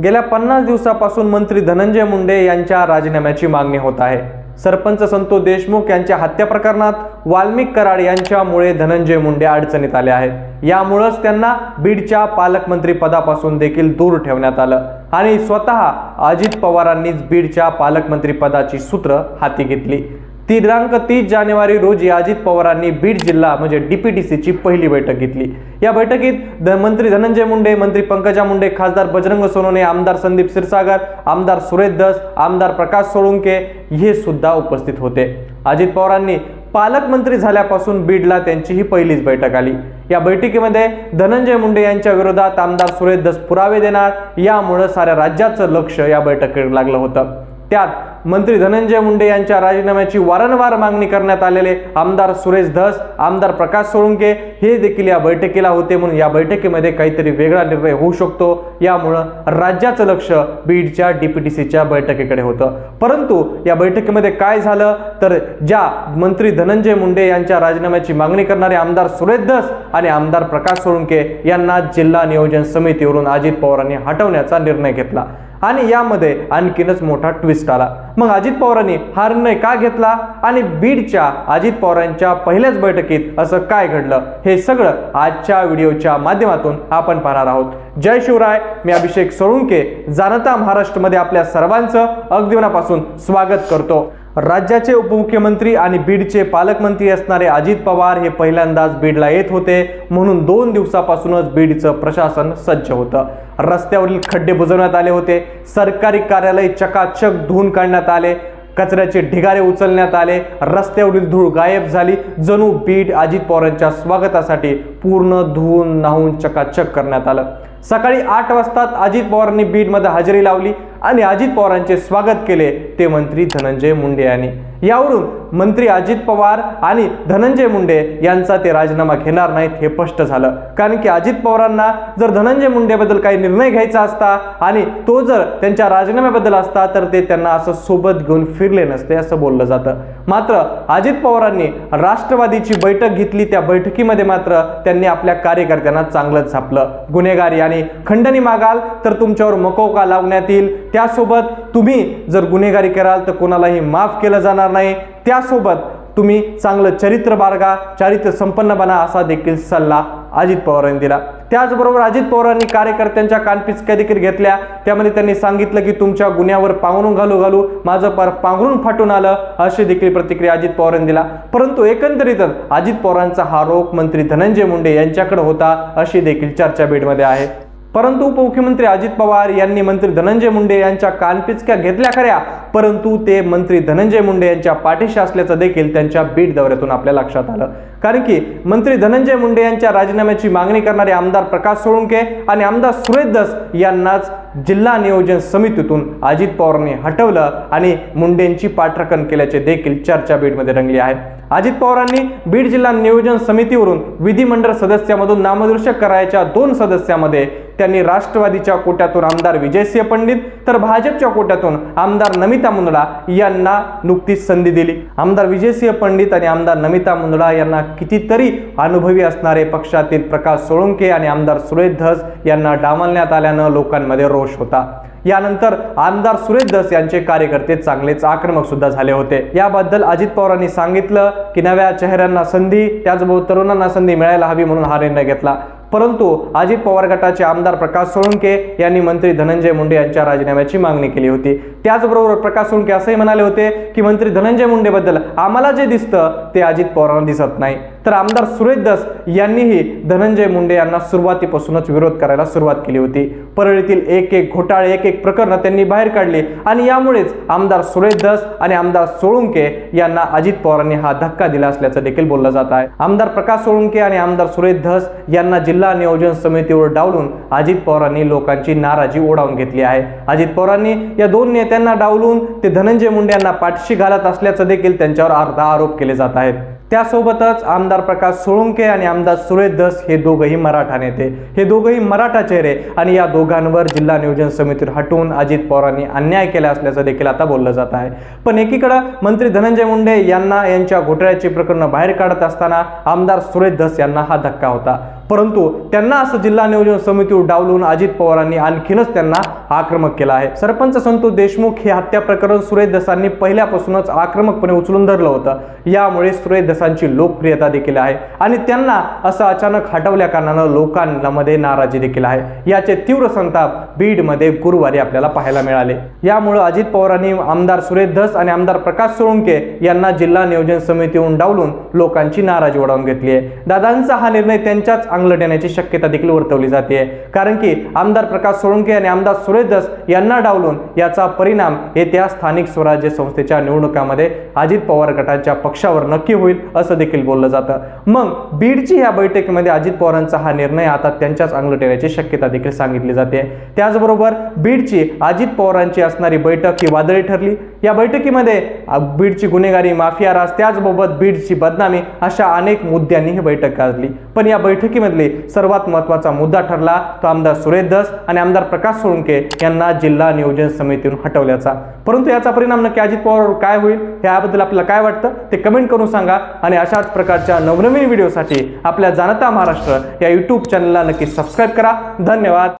गेल्या पन्नास दिवसापासून मंत्री धनंजय मुंडे यांच्या राजीनाम्याची मागणी होत आहे. सरपंच संतोष देशमुख यांच्या हत्या प्रकरणात वाल्मिक कराड यांच्यामुळे धनंजय मुंडे अडचणीत आले आहेत. यामुळंच त्यांना बीडच्या पालकमंत्री पदापासून देखील दूर ठेवण्यात आलं. आणि स्वतः अजित पवारांनीच बीडच्या पालकमंत्री पदाची सूत्र हाती घेतली. दिनांक तीस जानेवारी रोजी अजित पवारांनी बीड जिल्हा म्हणजे डीपीटीसीची पहिली बैठक घेतली. या बैठकीत मंत्री धनंजय मुंडे मंत्री पंकजा मुंडे खासदार बजरंग सोनवणे आमदार संदीप क्षीरसागर आमदार सुरेश दस आमदार प्रकाश सोळुंके हे सुद्धा उपस्थित होते. अजित पवारांनी पालकमंत्री झाल्यापासून बीडला त्यांची ही पहिलीच बैठक आली. या बैठकीमध्ये धनंजय मुंडे यांच्या विरोधात आमदार सुरेश दस पुरावे देणार यामुळं साऱ्या राज्याचं लक्ष या बैठकीकडे लागलं होतं. त्यात मंत्री धनंजय मुंडे यांच्या राजीनाम्याची वारंवार मागणी करण्यात आलेले आमदार सुरेश धस आमदार प्रकाश सोळुंके हे देखील या बैठकीला होते म्हणून या बैठकीमध्ये काहीतरी वेगळा निर्णय होऊ शकतो. यामुळं राज्याचं लक्ष बीडच्या डीपीटीसीच्या बैठकीकडे होतं. परंतु या बैठकीमध्ये काय झालं? तर ज्या मंत्री धनंजय मुंडे यांच्या राजीनाम्याची मागणी करणारे आमदार सुरेश धस आणि आमदार प्रकाश सोळुंके यांना जिल्हा नियोजन समितीवरून अजित पवारांनी हटवण्याचा निर्णय घेतला. आणि यामध्ये आणखीनच मोठा ट्विस्ट आला. मग अजित पवारांनी हा निर्णय का घेतला आणि बीडच्या अजित पवारांच्या पहिल्याच बैठकीत असं काय घडलं? हे सगळं आजच्या व्हिडिओच्या माध्यमातून आपण पाहणार आहोत. जय शिवराय मी अभिषेक सोळुंके जाणता महाराष्ट्रमध्ये आपल्या सर्वांचं अगदी मनापासून स्वागत करतो. राज्याचे उपमुख्यमंत्री आणि बीडचे पालकमंत्री असणारे अजित पवार हे पहिल्यांदाच बीडला येत होते. म्हणून दोन दिवसापासूनच बीडचं प्रशासन सज्ज होतं. रस्त्यावरील खड्डे बुजवण्यात आले होते. सरकारी कार्यालय चकाचक धुवून काढण्यात आले. कचऱ्याचे ढिगारे उचलण्यात आले. रस्त्यावरील धूळ गायब झाली. जणू बीड अजित पवारांच्या स्वागतासाठी पूर्ण धुवून नाहून चकाचक करण्यात आलं. सकाळी आठ वाजता अजित पवारांनी बीडमध्ये हजेरी लावली आणि अजित पवारांचे स्वागत केले ते मंत्री धनंजय मुंडे यांनी. यावरून मंत्री अजित पवार आणि धनंजय मुंडे यांचा ते राजीनामा घेणार नाहीत हे स्पष्ट झालं. कारण की अजित पवारांना जर धनंजय मुंडेबद्दल काही निर्णय घ्यायचा असता आणि तो जर त्यांच्या राजीनाम्याबद्दल असता तर ते त्यांना असं सोबत घेऊन फिरले नसते असं बोललं जातं. मात्र अजित पवारांनी राष्ट्रवादीची बैठक घेतली. त्या बैठकीमध्ये मात्र त्यांनी आपल्या कार्यकर्त्यांना चांगलंच झापलं गुन्हेगारी आणि खंडणी मागाल तर तुमच्यावर मकोका लावण्यात येईल? त्यासोबत तुम्ही जर गुन्हेगारी कराल तर कोणालाही माफ केलं जाणार नाही. त्यासोबत तुम्ही चांगलं चरित्र बाळगा चारित्र्य संपन्न बना असा देखील सल्ला अजित पवारांनी दिला. त्याचबरोबर अजित पवारांनी कार्यकर्त्यांच्या कानपिचक्या देखील घेतल्या. त्यामध्ये त्यांनी सांगितलं की तुमच्या गुन्ह्यावर पांघरून घालू घालू. माझं पार पांघरून फाटून आलं अशी देखील प्रतिक्रिया अजित पवारांनी दिला. परंतु एकंदरीतच अजित पवारांचा हा आरोप मंत्री धनंजय मुंडे यांच्याकडे होता अशी देखील चर्चा बीडमध्ये आहे. परंतु उपमुख्यमंत्री अजित पवार यांनी मंत्री धनंजय मुंडे यांच्या कानपिचक्या घेतल्या खऱ्या. परंतु ते मंत्री धनंजय मुंडे यांच्या पाठीशी असल्याचं देखील त्यांच्या बीड दौऱ्यातून आपल्या लक्षात आलं. कारण की मंत्री धनंजय मुंडे यांच्या राजीनाम्याची मागणी करणारे आमदार प्रकाश सोळुंके आणि आमदार सुरेश दस यांनाच जिल्हा नियोजन समितीतून अजित पवारांनी हटवलं आणि मुंडेंची पाठराखण केल्याचे देखील चर्चा बीडमध्ये रंगली आहे. अजित पवारांनी बीड जिल्हा नियोजन समितीवरून विधिमंडळ सदस्यामधून नामनिर्देशक करायच्या दोन सदस्यामध्ये त्यांनी राष्ट्रवादीच्या कोट्यातून आमदार विजयसिंह पंडित तर भाजपच्या कोट्यातून आमदार नमिता मुंदडा यांना नुकतीच संधी दिली. आमदार विजयसिंह पंडित आणि आमदार नमिता मुंदडा यांना कितीतरी अनुभवी असणारे पक्षातील प्रकाश सोळंके आणि आमदार सुरेश धस यांना डावलण्यात आल्यानं लोकांमध्ये रोष होता. यानंतर आमदार सुरेश दस यांचे कार्यकर्ते चांगलेच आक्रमक सुद्धा झाले होते. याबद्दल अजित पवारांनी सांगितलं की नव्या चेहऱ्यांना संधी त्याचबरोबर तरुणांना संधी मिळायला हवी म्हणून हा निर्णय घेतला. परंतु अजित पवार गटाचे आमदार प्रकाश सोळंके यांनी मंत्री धनंजय मुंडे यांच्या राजीनाम्याची मागणी केली होती. त्याचबरोबर प्रकाश सोळंके असंही म्हणाले होते की मंत्री धनंजय मुंडेबद्दल आम्हाला जे दिसतं ते अजित पवारांना दिसत नाही. तर आमदार सुरेश दस यांनीही धनंजय मुंडे यांना सुरुवातीपासूनच विरोध करायला सुरुवात केली होती. परळीतील एक एक घोटाळे एक एक प्रकरणं त्यांनी बाहेर काढली आणि यामुळेच आमदार सुरेश दस आणि आमदार सोळुंके यांना अजित पवारांनी हा धक्का दिला असल्याचं देखील बोललं जात आहे. आमदार प्रकाश सोळुंके आणि आमदार सुरेश धस यांना जिल्हा नियोजन समितीवर डावलून अजित पवारांनी लोकांची नाराजी ओढावून घेतली आहे. अजित पवारांनी या दोन नेत्यांना डावलून ते धनंजय मुंडे यांना पाठशी घालत असल्याचं देखील त्यांच्यावर अर्धा आरोप केले जात आहेत. त्यासोबतच आमदार प्रकाश सोळुंके आणि आमदार सुरेश दस हे दोघंही मराठा नेते. हे दोघंही मराठा चेहरे आणि या दोघांवर जिल्हा नियोजन समितीवर हटवून अजित पवारांनी अन्याय केला असल्याचं देखील आता बोललं जात आहे. पण एकीकडं मंत्री धनंजय मुंडे यांना यांच्या घोटाळ्याची प्रकरणं बाहेर काढत असताना आमदार सुरेश धस यांना हा धक्का होता. परंतु त्यांना असं जिल्हा नियोजन समितीवर डावलून अजित पवारांनी आणखीनच त्यांना आक्रमक केला आहे. सरपंच संतोष देशमुख हे हत्या प्रकरण सुरेश दसांनी पहिल्यापासूनच आक्रमकपणे उचलून धरलं होतं. यामुळे सुरेश दसांची लोकप्रियता देखील आहे आणि त्यांना असं अचानक हटवल्या कारणानं लोकांमध्ये नाराजी देखील आहे. याचे तीव्र संताप बीडमध्ये गुरुवारी आपल्याला पाहायला मिळाले. यामुळे अजित पवारांनी आमदार सुरेश धस आणि आमदार प्रकाश सोळंके यांना जिल्हा नियोजन समितीहून डावलून लोकांची नाराजी ओढावून घेतली आहे. दादांचा हा निर्णय त्यांच्याच अंगलट येण्याची शक्यता देखील वर्तवली जाते. कारण की आमदार प्रकाश सोळंके आणि आमदार सुरेदस यांना डावलून याचा परिणाम येत्या स्थानिक स्वराज्य संस्थेच्या निवडणुकामध्ये अजित पवार गटाच्या पक्षावर नक्की होईल असं देखील बोललं जातं. मग बीडची ह्या बैठकीमध्ये अजित पवारांचा हा निर्णय आता त्यांच्याच अंगलट येण्याची शक्यता देखील सांगितली जाते. त्याचबरोबर बीडची अजित पवारांची असणारी बैठक ही वादळी ठरली. या बैठकीमध्ये बीडची गुन्हेगारी माफिया राज त्याचबरोबर बीडची बदनामी अशा अनेक मुद्द्यांनी ही बैठक गाजली पण या बैठकीमधली सर्वात महत्त्वाचा मुद्दा ठरला तो आमदार सुरेश दस आणि आमदार प्रकाश सोळंके यांना जिल्हा नियोजन समितीतून हटवल्याचा. परंतु याचा परिणाम नक्की अजित पवारवर काय होईल? याबद्दल आपल्याला काय वाटतं? ते कमेंट करून सांगा आणि अशाच प्रकारच्या नवनवीन व्हिडिओसाठी आपल्या जाणता महाराष्ट्र या यूट्यूब चॅनलला नक्की सबस्क्राईब करा. धन्यवाद.